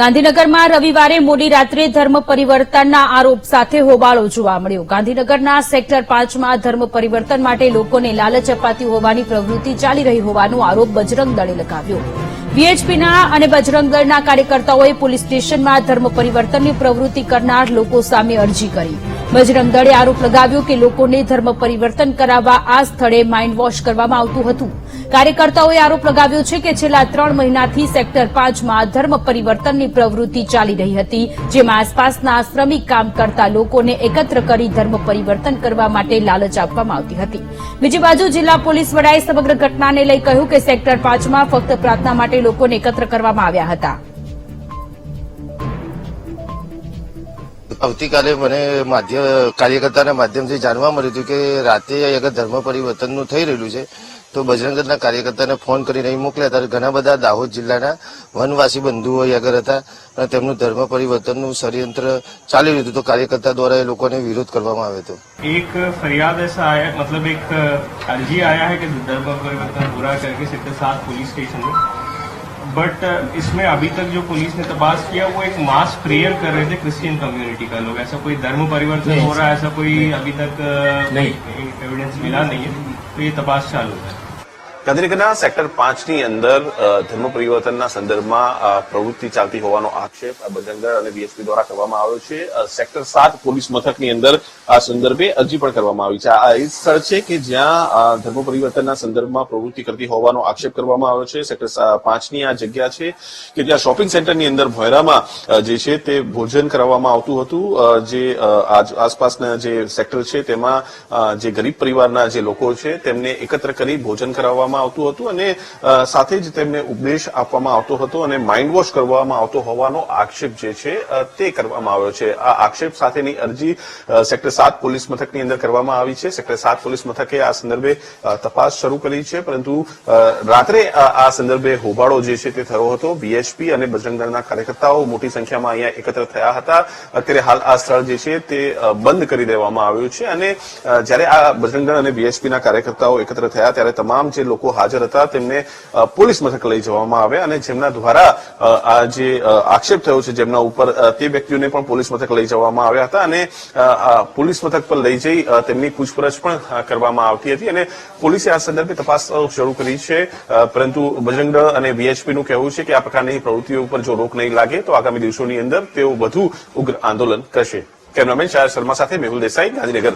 ગાંધીનગરમાં રવિવારે મોડી રાત્રે ધર્મ પરિવર્તનના આરોપ સાથે હોબાળો જોવા મળ્યો. ગાંધીનગરના સેક્ટર પાંચમાં ધર્મ પરિવર્તન માટે લોકોને લાલચ અપાતી હોવાની પ્રવૃત્તિ ચાલી રહી હોવાનો આરોપ બજરંગ દળે લગાવ્યો. વીએચપીના અને બજરંગ દળના કાર્યકર્તાઓએ પોલીસ સ્ટેશનમાં ધર્મ પરિવર્તનની પ્રવૃત્તિ કરનાર લોકો સામે અરજી કરી. બજરંગ દળે આરોપ લગાવ્યો કે લોકોને ધર્મ પરિવર્તન કરાવવા આ સ્થળે માઇન્ડ વોશ કરવામાં આવતું હતું. કાર્યકર્તાઓએ આરોપ લગાવ્યો છે કે છેલ્લા ત્રણ મહિનાથી સેક્ટર પાંચમાં ધર્મ પરિવર્તનની પ્રવૃત્તિ ચાલી રહી હતી, જેમાં આસપાસના શ્રમિક કામ કરતા લોકોને એકત્ર કરી ધર્મ પરિવર્તન કરવા માટે લાલચ આપવામાં આવતી હતી. બીજી બાજુ જિલ્લા પોલીસ વડાએ સમગ્ર ઘટનાને લઈ કહ્યું કે સેક્ટર પાંચમાં ફક્ત પ્રાર્થના માટે લોકોને એકત્ર કરવામાં આવ્યા હતા. આવતીકાલે મને માધ્યમ કાર્યકર્તાના માધ્યમથી જાણવા મળ્યું હતું કે રાતે આગળ ધર્મ પરિવર્તનનું થઈ રહેલું છે. તો બજરંગ કાર્યકર્તાને ફોન કરીને અહીં મોકલ્યા ત્યારે ઘણા બધા દાહોદ જિલ્લાના વનવાસી બંધુઓ આગળ હતા અને તેમનું ધર્મ પરિવર્તનનું ષડયંત્ર ચાલી રહ્યું હતું. તો કાર્યકર્તા દ્વારા એ લોકોને વિરોધ કરવામાં આવ્યો હતો. એક ફરિયાદ મતલબ એક અરજી આયા હે કે ધર્મ પરિવર્તન પૂરા કરકે સાત પોલીસ સ્ટેશન? बट इसमें अभी तक जो पुलिस ने तपास किया वो एक मास प्रेयर कर रहे थे क्रिश्चियन कम्युनिटी का लोग। ऐसा कोई धर्म परिवर्तन हो रहा है? ऐसा कोई अभी तक नहीं। एविडेंस मिला नहीं है। तो ये तपास चालू है। ગાંધીનગરના સેક્ટર પાંચની અંદર ધર્મ પરિવર્તનના સંદર્ભમાં પ્રવૃત્તિ ચાલતી હોવાનો આક્ષેપ બજરંગદળ અને બીએસપી દ્વારા કરવામાં આવ્યો છે. સેક્ટર સાત પોલીસ મથકની અંદર આ સંદર્ભે અરજી પણ કરવામાં આવી છે. આ એ સ્થળ છે કે જ્યાં ધર્મ પરિવર્તનના સંદર્ભમાં પ્રવૃત્તિ કરતી હોવાનો આક્ષેપ કરવામાં આવ્યો છે. સેક્ટર પાંચની આ જગ્યા છે કે જ્યાં શોપિંગ સેન્ટરની અંદર ભોયરામાં જે છે તે ભોજન કરાવવામાં આવતું હતું. જે આસપાસના જે સેક્ટર છે તેમાં જે ગરીબ પરિવારના જે લોકો છે તેમને એકત્ર કરી ભોજન કરાવવામાં આવતું હતું અને સાથે જ તેમને ઉપદેશ આપવામાં આવતો હતો અને માઇન્ડ વોશ કરવામાં આવતો હોવાનો આક્ષેપ જે છે તે કરવામાં આવ્યો છે. આ આક્ષેપ સાથેની અરજી સેક્ટર સાત પોલીસ મથકની અંદર કરવામાં આવી છે. સેક્ટર સાત પોલીસ મથકે આ સંદર્ભે તપાસ શરૂ કરી છે. પરંતુ રાત્રે આ સંદર્ભે હોબાળો જે છે તે થયો હતો. બીએચપી અને બજરંગદળના કાર્યકર્તાઓ મોટી સંખ્યામાં અહીંયા એકત્ર થયા હતા. અત્યારે હાલ આ સ્થળ જે છે તે બંધ કરી દેવામાં આવ્યું છે. અને જ્યારે આ બજરંગદળ અને બીએસપીના કાર્યકર્તાઓ એકત્ર થયા, ત્યારે તમામ જે લોકો હાજર હતા, તેમને પોલીસ મથક લઈ જવામાં આવ્યા અને જેમના દ્વારા આ જે આક્ષેપ થયો છે જેમના ઉપર તે વ્યક્તિઓને પણ પોલીસ મથક લઈ જવામાં આવ્યા હતા અને પોલીસ મથક પર લઈ જઈ તેમની પૂછપરછ પણ કરવામાં આવતી હતી અને પોલીસે આ સંદર્ભે તપાસ શરૂ કરી છે. પરંતુ બજરંગ દળ અને વીએચપી નું કહેવું છે કે આ પ્રકારની પ્રવૃત્તિઓ ઉપર જો રોક નહીં લાગે, તો આગામી દિવસોની અંદર તેઓ વધુ ઉગ્ર આંદોલન કરશે. કેમેરામેન શાયર શર્મા સાથે મેહુલ દેસાઈ, ગાંધીનગર.